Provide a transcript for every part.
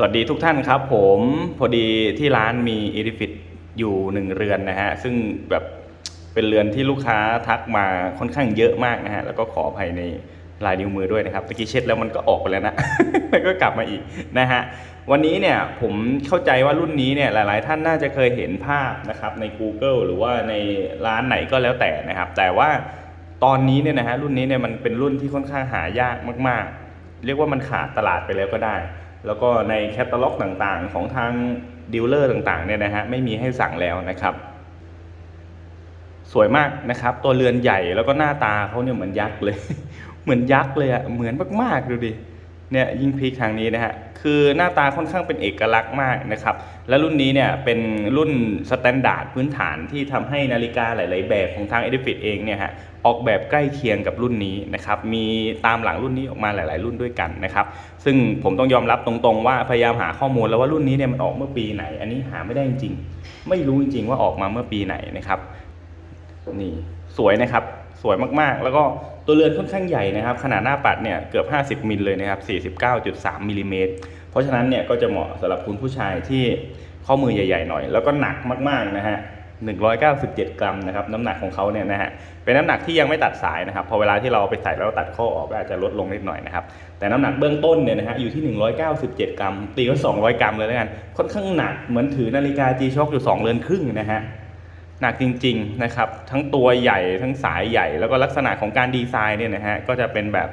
สวัสดีทุกท่านครับผมพอดีที่ร้านมีอีริฟิตอยู่หนึ่งเรือนนะฮะ ซึ่งแบบเป็นเรือนที่ลูกค้าทักมาค่อนข้างเยอะมากนะฮะ แล้วก็ขออภัยในลายนิ้วมือด้วยนะครับเมื่อกี้เช็ดแล้วมันก็ออกไปแล้วนะแล้วก็กลับมาอีกนะฮะ วันนี้เนี่ยผมเข้าใจว่ารุ่นนี้เนี่ยหลายๆ ท่านน่าจะเคยเห็นภาพนะครับใน Google หรือว่าในร้านไหนก็แล้วแต่นะครับ แต่ว่าตอนนี้เนี่ยนะฮะรุ่นนี้เนี่ยมันเป็นรุ่นที่ค่อนข้างหายากมาก ๆ เรียกว่ามันขาดตลาดไปแล้วก็ได้ แล้วก็ในแคตตาล็อกต่างๆ ของทางดีลเลอร์ต่างๆเนี่ยนะฮะไม่มีให้สั่งแล้วนะครับ สวยมากนะครับ ตัวเรือนใหญ่แล้วก็หน้าตาเขาเนี่ยเหมือนยักษ์เลย เหมือนยักษ์เลยอะเหมือนมากๆดูดิเนี่ยยิ่งพีคทางนี้นะฮะคือหน้าตาค่อนข้างเป็นเอกลักษณ์มากนะครับ และรุ่นนี้เนี่ยเป็นรุ่นสแตนดาร์ดพื้นฐานที่ทำให้นาฬิกาหลาย ๆ แบบของทาง e d i f i t เองเนี่ยฮะออกแบบใกล้เคียงกับรุ่นนี้นะครับมีตามหลังรุ่นนี้ออกมาหลาย ๆ รุ่นด้วยกันนะครับซึ่งผมต้องยอมรับตรง ๆ ว่าพยายามหาข้อมูลแล้วว่ารุ่นนี้เนี่ยมันออกเมื่อปีไหน อันนี้หาไม่ได้จริง ๆ ไม่รู้จริง ๆ ว่าออกมาเมื่อปีไหนนะครับนี่สวยนะครับสวยมากๆ แล้วก็ตัวเรือนค่อนข้างใหญ่นะครับ ขนาดหน้าปัดเนี่ยเกือบ 50มิลเลยนะครับ49.3มิลลิเมตรเพราะฉะนั้นเนี่ยก็จะเหมาะสำหรับคุณผู้ชายที่ ข้อมือใหญ่ๆหน่อย แล้วก็หนักมากๆนะฮะ197 กรัมนะครับน้ำหนักของเขาเนี่ยนะฮะเป็นน้ำหนักที่ยังไม่ตัดสายนะครับพอเวลาที่เราไปใส่แล้วตัดข้อออกก็อาจจะลดลงนิดหน่อยนะครับแต่น้ำหนักเบื้องต้นเนี่ยนะฮะอยู่ที่ 197 กรัม ตีว่า200 กรัมเลยแล้วกันค่อนข้างหนักเหมือนถือนาฬิกา G-Shock อยู่ 2 เรือนครึ่งนะฮะหนักจริงๆนะครับทั้งตัวใหญ่ทั้งสายใหญ่ แล้วก็ลักษณะของการดีไซน์เนี่ยนะฮะก็จะเป็นแบบ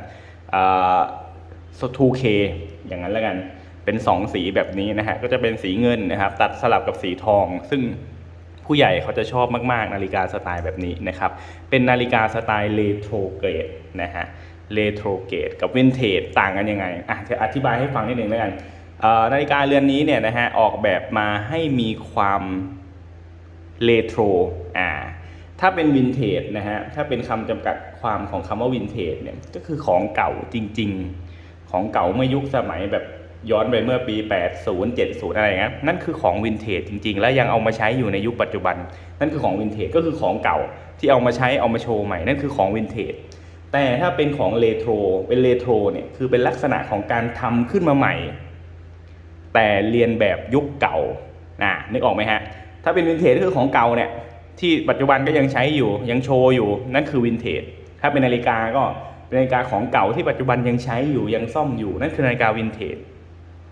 ส 2K อย่างนั้นแล้วกัน เป็น 2 สีแบบนี้นะฮะก็จะเป็นสีเงินนะครับ ตัดสลับกับสีทอง ซึ่งผู้ใหญ่เขาจะชอบมากๆ นาฬิกาสไตล์แบบนี้นะครับ เป็นนาฬิกาสไตล์เลโทรเกรดนะฮะเลโทรเกรดกับวินเทจต่างกันยังไงอะจะอธิบายให้ฟังนิดนึงแล้วกันนาฬิกาเรือนนี้เนี่ยนะฮะออกแบบมาให้มีความเรโทรอ่าถ้าเป็นวินเทจนะฮะถ้าเป็นคำจำกัดความของคำว่าวินเทจเนี่ยก็คือของเก่าจริง ๆ ของเก่าเมื่อยุคสมัยแบบ ย้อนไปเมื่อปี 80 70 อะไรอย่างนั้นนั่นคือของวินเทจจริง ๆ แล้วยังเอามาใช้อยู่ในยุคปัจจุบัน นั่นคือของวินเทจก็คือของเก่าที่เอามาใช้เอามาโชว์ใหม่นั่นคือของวินเทจแต่ถ้าเป็นของเรโทรเป็นเรโทรเนี่ยคือเป็นลักษณะของการทำขึ้นมาใหม่ แต่เรียนแบบยุคเก่านะนึกออกไหมฮะถ้าเป็นวินเทจก็คือของเก่าเนี่ยที่ปัจจุบันก็ยังใช้อยู่ยังโชว์อยู่นั่นคือวินเทจถ้าเป็นนาฬิกาก็เป็นนาฬิกาของเก่าที่ปัจจุบันยังใช้อยู่ยังซ่อมอยู่นั่นคือนาฬิกาวินเทจ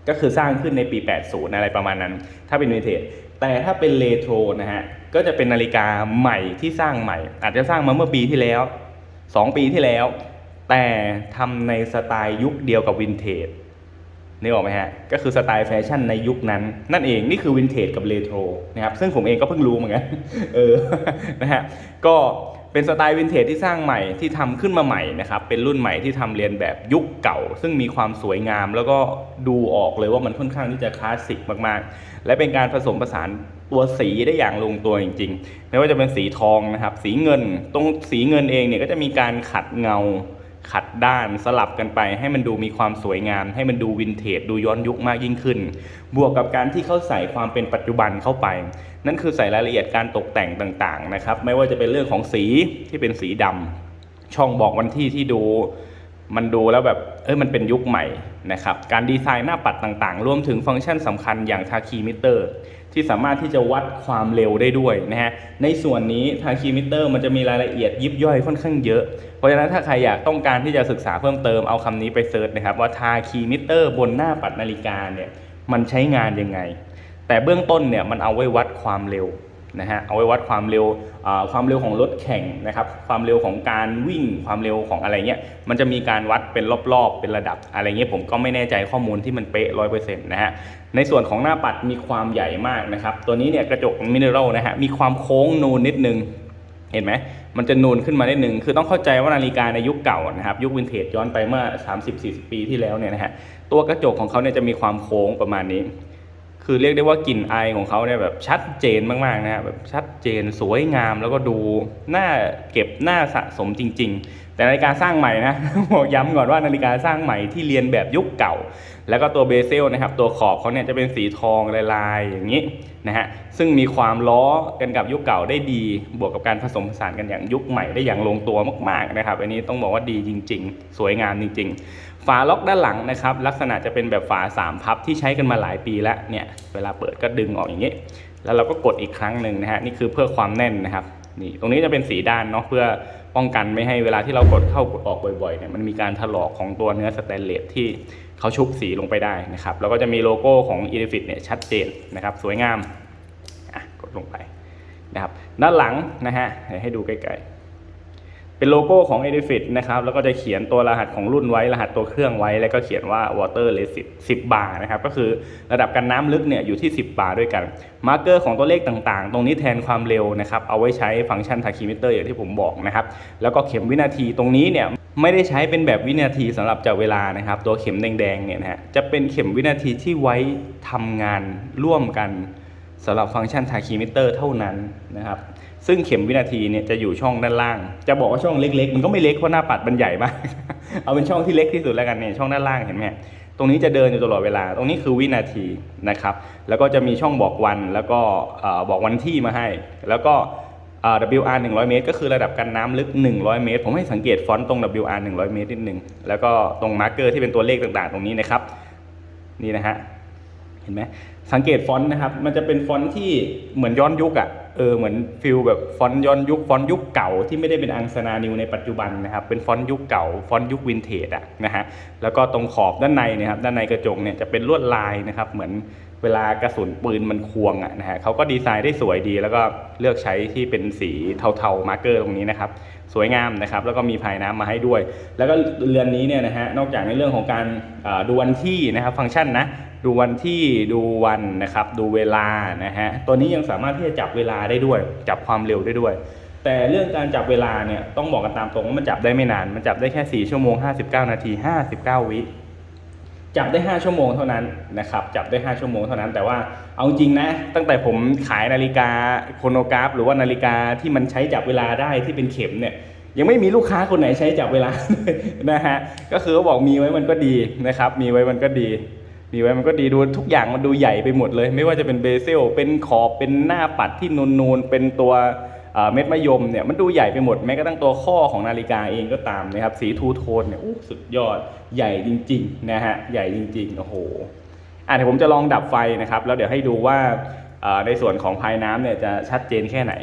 ก็คือสร้างขึ้นในปี 80 อะไรประมาณนั้น ถ้าเป็นวินเทจแต่ถ้าเป็นเรโทรนะฮะก็จะเป็นนาฬิกาใหม่ที่สร้างใหม่ อาจจะสร้างมาเมื่อปีที่แล้ว 2 ปีที่แล้ว แต่ทำในสไตล์ยุคเดียวกับวินเทจนึกออกไหมฮะ ก็คือสไตล์แฟชั่นในยุคนั้น นั่นเองนี่คือวินเทจกับเรโทรนะครับซึ่งผมเองก็เพิ่งรู้เหมือนกันเออนะฮะก็ เป็นสไตล์วินเทจที่สร้างใหม่ที่ทำขึ้นมาใหม่นะครับ เป็นรุ่นใหม่ที่ทำเรียนแบบยุคเก่า ซึ่งมีความสวยงาม แล้วก็ดูออกเลยว่ามันค่อนข้างที่จะคลาสสิกมากๆ และเป็นการผสมผสานตัวสีได้อย่างลงตัวจริงๆ ไม่ว่าจะเป็นสีทองนะครับ สีเงิน ตรงสีเงินเองเนี่ยก็จะมีการขัดเงา ขัดด้านสลับกันไป ให้มันดูมีความสวยงาม ให้มันดูวินเทจดูย้อนยุคมากยิ่งขึ้น บวกกับการที่เขาใส่ความเป็นปัจจุบันเข้าไป นั่นคือใส่รายละเอียดการตกแต่งต่างๆนะครับ ไม่ว่าจะเป็นเรื่องของสีที่เป็นสีดำช่องบอกวันที่ที่ดู มันดูแล้วแบบเอ้ยมันเป็นยุคใหม่นะครับการดีไซน์หน้าปัดต่างๆ รวมถึงฟังก์ชันสำคัญอย่างทาคีมิเตอร์ ที่สามารถที่จะวัดความเร็วได้ด้วยนะฮะในส่วนนี้ทาคีมิเตอร์มันจะมีรายละเอียดยิบย่อยค่อนข้างเยอะ เพราะฉะนั้นถ้าใครอยากต้องการที่จะศึกษาเพิ่มเติมเอาคำนี้ไปเซิร์ชนะครับว่าทาคีมิเตอร์บนหน้าปัดนาฬิกาเนี่ยมันใช้งานยังไง แต่เบื้องต้นเนี่ยมันเอาไว้วัดความเร็ว นะฮะเอาไว้วัดความเร็วความเร็วของรถแข่งนะครับความเร็วของการวิ่งความเร็วของอะไรเงี้ยมันจะมีการวัดเป็นรอบๆ เป็นระดับ อะไรเงี้ยผมก็ไม่แน่ใจข้อมูลที่มันเป๊ะร้อยเปอร์เซ็นต์นะฮะในส่วนของหน้าปัดมีความใหญ่มากนะครับตัวนี้เนี่ยกระจกมิเนอรัลนะฮะมีความโค้งนูนนิดนึงเห็นไหมมันจะนูนขึ้นมาได้หนึ่ง คือต้องเข้าใจว่านาฬิกาในยุคเก่านะครับ ยุควินเทจย้อนไปเมื่อ 30-40 ปีที่แล้วเนี่ยนะฮะ ตัวกระจกของเขาเนี่ยจะมีความโค้งประมาณนี้ คือเรียกได้ว่ากลิ่นไอายของเขาเนี่ยแบบชัดเจนมากๆนะฮะแบบชัดเจนสวยงามแล้วก็ดูหน้าเก็บหน้าสะสมจริง ๆ แต่นาฬิกาสร้างใหม่นะบอกย้ำก่อนว่านาฬิกาสร้างใหม่ที่เรียนแบบยุคเก่า แล้วก็ตัวเบเซลนะครับตัวขอบเขาเนี่ยจะเป็นสีทองลายๆอย่างนี้ นะฮะซึ่งมีความล้อกันกับยุคเก่าได้ดี บวกกับการผสมผสานกันอย่างยุคใหม่ได้อย่างลงตัวมากๆนะครับอันนี้ต้องบอกว่าดีจริง ๆ สวยงามจริง ๆ ฝาล็อกด้านหลังนะครับลักษณะจะเป็นแบบฝาสามพับที่ใช้กันมาหลายปีแล้วเนี่ยเวลาเปิดก็ดึงออกอย่างนี้ แล้วเราก็กดอีกครั้งหนึ่งนะฮะนี่คือเพื่อความแน่นนะครับ นี่ตรงนี้จะเป็นสีด้านเนาะเพื่อป้องกันไม่ให้เวลาที่เรากดเข้ากดออกบ่อยๆเนี่ยมันมีการถลอกของตัวเนื้อสแตนเลสที่เขาชุบสีลงไปได้นะครับแล้วก็จะมีโลโก้ของ e d i f i t เนี่ยชัดเจนนะครับสวยงามอะกดลงไปนะครับด้านหลังนะฮะให้ดูใกล้ๆ เป็นโลโก้ของ e d i f i t นะครับ แล้วก็จะเขียนตัวรหัสของรุ่นไว้ รหัสตัวเครื่องไว้ แล้วก็เขียนว่า water resist 10 บาร์นะครับ ก็คือระดับกันน้ำลึกเนี่ยอยู่ที่ 10 บาร์ด้วยกัน มาร์กเกอร์ของตัวเลขต่างๆ ตรงนี้แทนความเร็วนะครับ เอาไว้ใช้ฟังก์ชันทาคิมิเตอร์อย่างที่ผมบอกนะครับ แล้วก็เข็มวินาทีตรงนี้เนี่ยไม่ได้ใช้เป็นแบบวินาทีสำหรับจับเวลานะครับ ตัวเข็มแดงๆเนี่ยนะฮะ จะเป็นเข็มวินาทีที่ไว้ทำงานร่วมกันสำหรับฟังก์ชันทาคีมิเตอร์เท่านั้นนะครับ ซึ่งเข็มวินาทีเนี่ยจะอยู่ช่องด้านล่าง จะบอกว่าช่องเล็กๆ มันก็ไม่เล็กเพราะหน้าปัดมันใหญ่มาก เอาเป็นช่องที่เล็กที่สุดแล้วกันเนี่ยช่องด้านล่างเห็นไหมตรงนี้จะเดินอยู่ตลอดเวลา ตรงนี้คือวินาทีนะครับ แล้วก็จะมีช่องบอกวันแล้วก็บอกวันที่มาให้ แล้วก็เอ่อ WR 100 เมตร ก็คือระดับกันน้ำลึก 100 เมตร ผมให้สังเกตฟอนต์ตรง WR 100 เมตรนิดนึง แล้วก็ตรงมาร์กเกอร์ที่เป็นตัวเลขต่างๆ ตรงนี้นะครับ นี่นะฮะ เห็นไหมสังเกตฟอนต์นะครับ มันจะเป็นฟอนต์ที่เหมือนย้อนยุคอะ เออเหมือนฟิลแบบฟอนต์ย้อนยุคฟอนต์ยุคเก่าที่ไม่ได้เป็นอังสนานิวในปัจจุบันนะครับเป็นฟอนต์ยุคเก่าฟอนต์ยุควินเทจอะนะฮะแล้วก็ตรงขอบด้านในเนะครับด้านในกระจกเนี่ยจะเป็นลวดลายนะครับเหมือนเวลากระสุนปืนมันควงอะนะฮะเขาก็ดีไซน์ได้สวยดีแล้วก็เลือกใช้ที่เป็นสีเทาๆมาร์เกอร์ตรงนี้นะครับสวยงามนะครับแล้วก็มีภายน้ำมาให้ด้วย แล้วก็เรือนนี้เนี่ยนะฮะนอกจากในเรื่องของการดูวันที่นะครับฟังก์ชันนะ ดูวันที่ดูวันนะครับดูเวลานะฮะตัวนี้ยังสามารถที่จะจับเวลาได้ด้วย จับความเร็วได้ด้วย แต่เรื่องการจับเวลาเนี่ยต้องบอกกันตามตรงว่ามันจับได้ไม่นาน มันจับได้แค่ 4 ชั่วโมง 59 นาที 59 วิจับได้ 5 ชั่วโมงเท่านั้นนะครับจับได้ 5 ชั่วโมงเท่านั้นแต่ว่าเอาจริงนะ ตั้งแต่ผมขายนาฬิกาโครโนกราฟ หรือว่านาฬิกาที่มันใช้จับเวลาได้ที่เป็นเข็มเนี่ยยังไม่มีลูกค้าคนไหนใช้จับเวลานะฮะก็คือบอกมีไว้มันก็ดีนะครับมีไว้มันก็ดี มีไว้มันก็ดีดูทุกอย่างมันดูใหญ่ไปหมดเลย ไม่ว่าจะเป็นเบเซลเป็นขอบเป็นหน้าปัดที่นูนๆเป็นตัวเม็ดมะยมเนี่ยมันดูใหญ่ไปหมดแม้กระทั่งตัวข้อของนาฬิกาเองก็ตามนะครับสีทูโทนเนี่ยอู้สุดยอดใหญ่จริงๆนะฮะใหญ่จริงๆโอ้โหอะเดี๋ยวผมจะลองดับไฟนะครับ แล้วเดี๋ยวให้ดูว่าในส่วนของภายน้ำเนี่ยจะชัดเจนแค่ไหน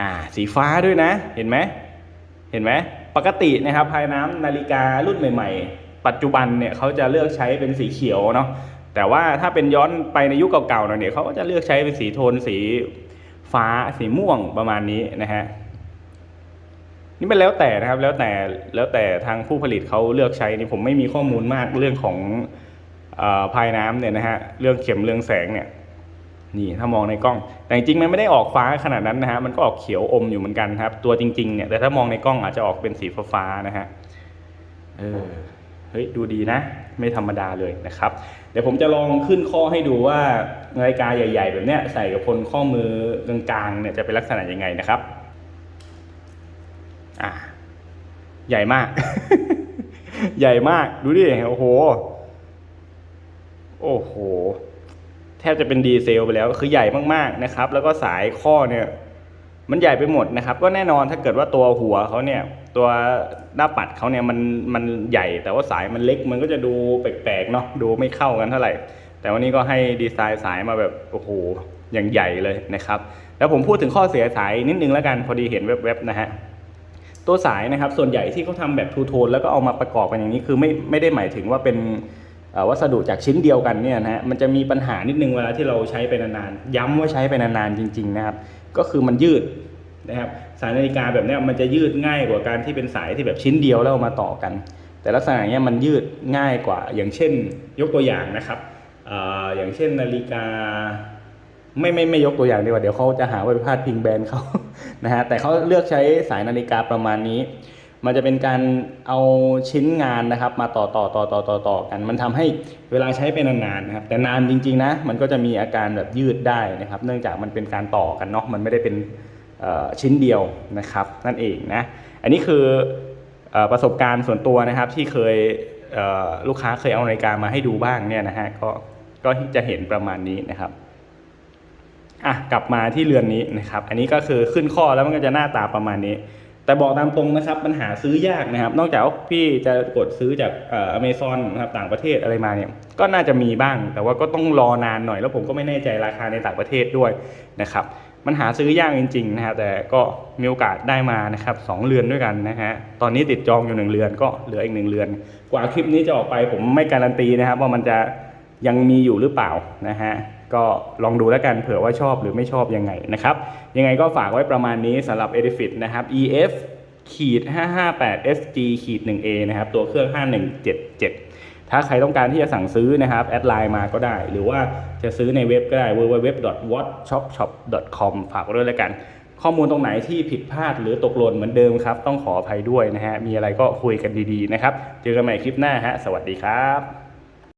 อ่าสีฟ้าด้วยนะเห็นไหมเห็นไหมปกตินะครับภายน้ำนาฬิการุ่นใหม่ ๆ ปัจจุบันเนี่ยเขาจะเลือกใช้เป็นสีเขียวเนาะแต่ว่าถ้าเป็นย้อนไปในยุคเก่าๆหน่อยเนี่ยเขาก็จะเลือกใช้เป็นสีโทนสีฟ้าสีม่วงประมาณนี้นะฮะนี่เป็นแล้วแต่นะครับแล้วแต่แล้วแต่ทางผู้ผลิตเขาเลือกใช้นี่ผมไม่มีข้อมูลมากเรื่องของภายน้ำเนี่ยนะฮะเรื่องเข็มเรื่องแสงเนี่ยนี่ถ้ามองในกล้อง แต่จริงๆมันไม่ได้ออกฟ้าขนาดนั้นนะฮะมันก็ออกเขียวอมอยู่เหมือนกันครับ ตัวจริงๆเนี่ยแต่ถ้ามองในกล้องอาจจะออกเป็นสีฟ้าๆนะฮะเออ เฮ้ยดูดีนะ ไม่ธรรมดาเลยนะครับ เดี๋ยวผมจะลองขึ้นข้อให้ดูว่านาฬิกาใหญ่ ๆ แบบเนี้ยใส่กับพลข้อมือกลางๆเนี่ยจะเป็นลักษณะยังไงนะครับอ่าใหญ่มาก ใหญ่มากดูดิโอ้โห โอ้โห แทบจะเป็นดีเซลไปแล้วคือใหญ่มากๆนะครับ แล้วก็สายข้อเนี่ย มันใหญ่ไปหมดนะครับ ก็แน่นอนถ้าเกิดว่าตัวหัวเขาเนี่ย ตัว หน้าปัดเขาเนี่ยมันมันใหญ่แต่ว่าสายมันเล็กมันก็จะดูแปลกๆเนาะดูไม่เข้ากันเท่าไหร่ แต่วันนี้ก็ให้ดีไซน์สายมาแบบโอ้โหอย่างใหญ่เลยนะครับ แล้วผมพูดถึงข้อเสียสายนิดนึงแล้วกันพอดีเห็นแวบๆนะฮะตัวสายนะครับส่วนใหญ่ที่เขาทำแบบทูโทนแล้วก็เอามาประกอบกันอย่างนี้คือไม่ไม่ได้หมายถึงว่าเป็นวัสดุจากชิ้นเดียวกันเนี่ยนะฮะมันจะมีปัญหานิดนึงเวลาที่เราใช้ไปนานๆย้ำว่าใช้ไปนานๆจริง ๆนะครับ ก็คือมันยืด นะครับสายนาฬิกาแบบนี้มันจะยืดง่ายกว่าการที่เป็นสายที่แบบชิ้นเดียวแล้วมาต่อกัน แต่ลักษณะเนี้ยมันยืดง่ายกว่า อย่างเช่น ยกตัวอย่างนะครับออย่างเช่นนาฬิกาไม่ไม่ไม่ยกตัวอย่างดีกว่าเดี๋ยวเขาจะหาว่าไปพาดพิงแบรนด์เขานะฮะแต่เขาเลือกใช้สายนาฬิกาประมาณนี้ มันจะเป็นการเอาชิ้นงานนะครับ มาต่อต่อต่อต่อต่อต่อกัน มันทำให้เวลาใช้ไปนานๆนะครับแต่นานจริงๆนะมันก็จะมีอาการแบบยืดได้นะครับ เนื่องจากมันเป็นการต่อกันเนาะมันไม่ได้เป็นเอ่อ ชิ้นเดียวนะครับนั่นเองนะอันนี้คืออประสบการณ์ส่วนตัวนะครับที่เคยเลูกค้าเคยเอานาฬิกามาให้ดูบ้างเนี่ยนะฮะก็ก็จะเห็นประมาณนี้นะครับอะกลับมาที่เรือนนี้นะครับ อันนี้ก็คือขึ้นข้อแล้วมันก็จะหน้าตาประมาณนี้ แต่บอกตามตรงนะครับมันหาซื้อยากนะครับ นอกจากพี่จะกดซื้อจากเอ่ออเมซอนนะครับต่างประเทศอะไรมาเนี่ยก็น่าจะมีบ้าง แต่ว่าก็ต้องรอนานหน่อยแล้วผมก็ไม่แน่ใจราคาในต่างประเทศด้วยนะครับ มันหาซื้อยากจริงๆนะครับแต่ก็มีโอกาสได้มานะครับสองเรือนด้วยกันนะฮะตอนนี้ติดจองอยู่หนึ่งเรือนก็เหลืออีกหนึ่งเรือน กว่าคลิปนี้จะออกไปผมไม่การันตีนะครับ ว่ามันจะยังมีอยู่หรือเปล่านะฮะก็ลองดูแล้วกันเผื่อว่าชอบหรือไม่ชอบยังไงนะครับ ยังไงก็ฝากไว้ประมาณนี้สำหรับ Edifit นะครับ EF ขีด558 SG ขีด 1A นะครับ ตัวเครื่อง 5177 ถ้าใครต้องการที่จะสั่งซื้อนะครับแอดไลน์มาก็ได้ หรือว่าจะซื้อในเว็บก็ได้ www.watchshopshop.com ฝากไว้ด้วยแล้วกัน ข้อมูลตรงไหนที่ผิดพลาดหรือตกหล่นเหมือนเดิมครับ ต้องขออภัยด้วยนะฮะมีอะไรก็คุยกันดีๆนะครับ เจอกันใหม่คลิปหน้าฮะสวัสดีครับ